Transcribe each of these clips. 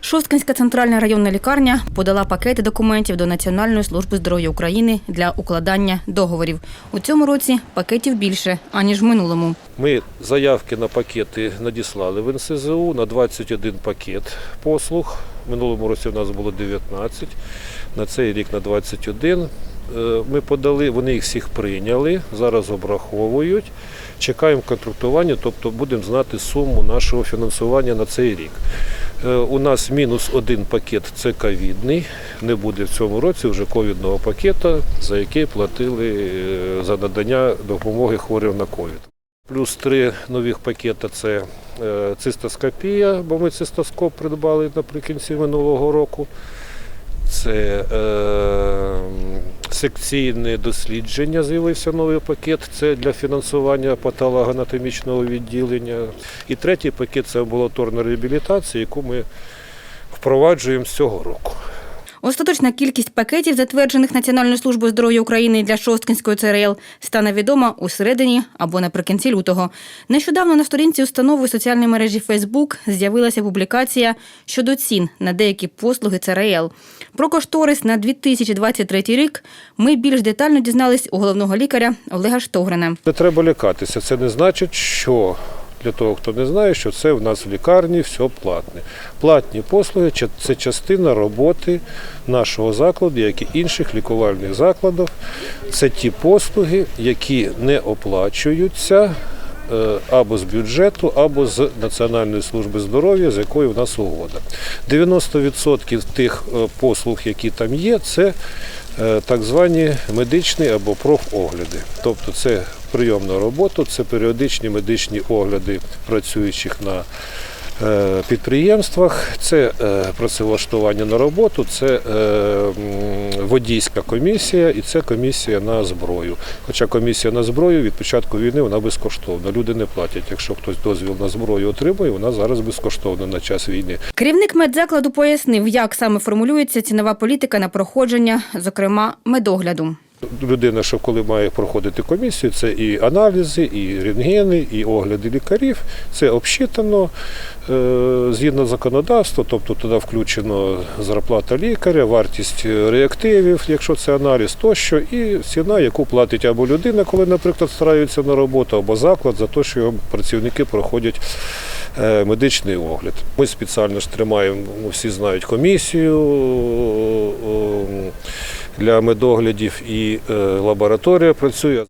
Шосткинська центральна районна лікарня подала пакети документів до Національної служби здоров'я України для укладання договорів. У цьому році пакетів більше, аніж в минулому. Ми заявки на пакети надіслали в НСЗУ на 21 пакет послуг. В минулому році у нас було 19, на цей рік на 21. Е, Ми подали, вони їх всіх прийняли, зараз обраховують. Чекаємо контрактування, тобто будемо знати суму нашого фінансування на цей рік. Е, У нас мінус один пакет це ковідний. Не буде в цьому році вже ковідного пакета, за який платили е, за надання допомоги хворим на ковід. Плюс три нових пакета це цистоскопія, бо ми цистоскоп придбали наприкінці минулого року. Це секційне дослідження, з'явився новий пакет. Це для фінансування патологоанатомічного відділення. І третій пакет це амбулаторна реабілітація, яку ми впроваджуємо з цього року. Остаточна кількість пакетів, затверджених Національною службою здоров'я України для Шосткинської ЦРЛ, стане відома у середині або наприкінці лютого. Нещодавно на сторінці установи соціальної мережі Facebook з'явилася публікація щодо цін на деякі послуги ЦРЛ. Про кошторис на 2023 рік ми більш детально дізнались у головного лікаря Олега Штогрина. Не треба лякатися. Це не значить, що для того, хто не знає, що це в нас в лікарні все платне. Платні послуги це частина роботи нашого закладу, як і інших лікувальних закладів. Це ті послуги, які не оплачуються. е, Або з бюджету, або з Національної служби здоров'я, з якою в нас угода. 90% тих е, послуг, які там є, це так звані медичні або профогляди. Тобто це прийом на роботу, це періодичні медичні огляди працюючих на е, підприємствах, це е, працевлаштування на роботу, це е, водійська комісія і це комісія на зброю. Хоча комісія на зброю від початку війни вона безкоштовна. Люди не платять. Якщо хтось дозвіл на зброю отримує, вона зараз безкоштовна на час війни. Керівник медзакладу пояснив, як саме формулюється цінова політика на проходження, зокрема, медогляду. Людина, що коли має проходити комісію, це і аналізи, і рентгени, і огляди лікарів. Це обсчитано е, згідно законодавства, тобто туди включено зарплата лікаря, вартість реактивів, якщо це аналіз, тощо, і ціна, яку платить або людина, коли, наприклад, стараються на роботу, або заклад за те, що його працівники проходять е, медичний огляд. Ми спеціально ж тримаємо, всі знають комісію. Для медоглядів і е, лабораторія працює.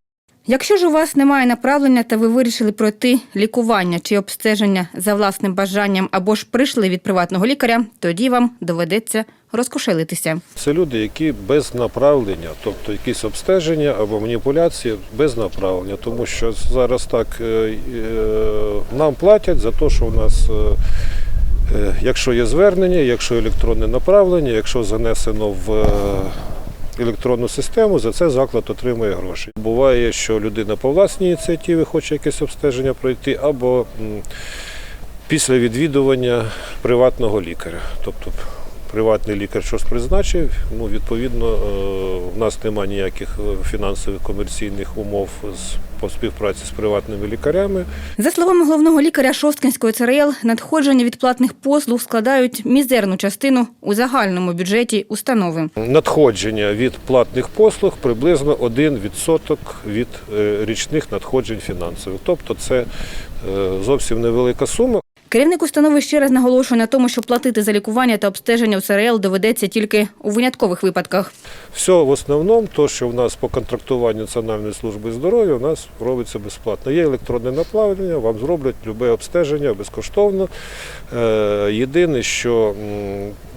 Якщо ж у вас немає направлення та ви вирішили пройти лікування чи обстеження за власним бажанням або ж прийшли від приватного лікаря, тоді вам доведеться розкошелитися. Це люди, які без направлення, тобто якісь обстеження або маніпуляції без направлення, тому що зараз так е, е, нам платять за те, що у нас. Якщо є звернення, якщо електронне направлення, якщо занесено в електронну систему, за це заклад отримує гроші. Буває, що людина по власній ініціативі хоче якесь обстеження пройти, або після відвідування приватного лікаря. Тобто приватний лікар щось призначив, ну, відповідно, е, в нас немає ніяких е, фінансових комерційних умов з, по співпраці з приватними лікарями. За словами головного лікаря Шосткинської ЦРЛ, надходження від платних послуг складають мізерну частину у загальному бюджеті установи. Надходження від платних послуг приблизно 1% від е, річних надходжень фінансових. Тобто це е, зовсім невелика сума. Керівник установи ще раз наголошує на тому, що платити за лікування та обстеження у ЦРЛ доведеться тільки у виняткових випадках. Все в основному, то, що в нас по контрактуванню Національної служби здоров'я, у нас робиться безплатно. Є електронне направлення, вам зроблять любе обстеження безкоштовно. Е, єдине, що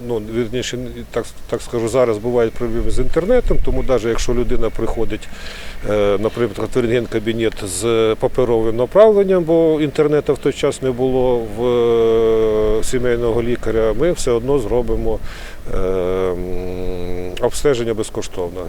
ну, вірніше, так, так скажу, зараз бувають проблеми з інтернетом, тому навіть якщо людина приходить, наприклад, рентген-кабінет з паперовим направленням, бо інтернету в той час не було в е, сімейного лікаря, ми все одно зробимо е, обстеження безкоштовно,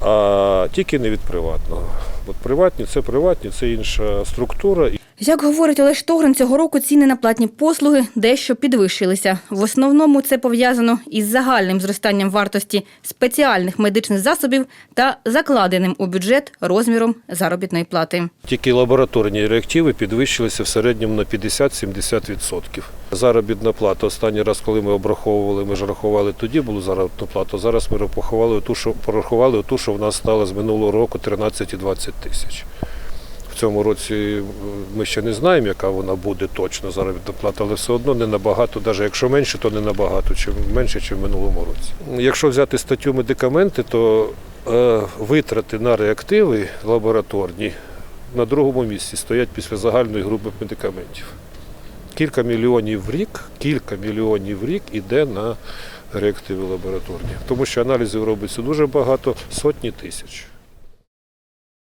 а тільки не від приватного. От приватні це приватні, це інша структура. Як говорить Олег Штогрин, цього року ціни на платні послуги дещо підвищилися. В основному це пов'язано із загальним зростанням вартості спеціальних медичних засобів та закладеним у бюджет розміром заробітної плати. Тільки лабораторні реактиви підвищилися в середньому на 50-70%. Заробітна плата. Останній раз, коли ми обраховували, ми ж рахували тоді було заробітну плату. Зараз ми порахували ту, що порахували ту, що в нас стало з минулого року 13,20 тисяч. В цьому році е, ми ще не знаємо, яка вона буде точно заробітна плата, але все одно не набагато, навіть якщо менше, то не набагато, чим менше, ніж в минулому році. Якщо взяти статтю медикаменти, то е, витрати на реактиви лабораторні на другому місці стоять після загальної групи медикаментів. Кілька мільйонів в рік, кілька мільйонів в рік іде на реактиви лабораторні, тому що аналізів робиться дуже багато, сотні тисяч.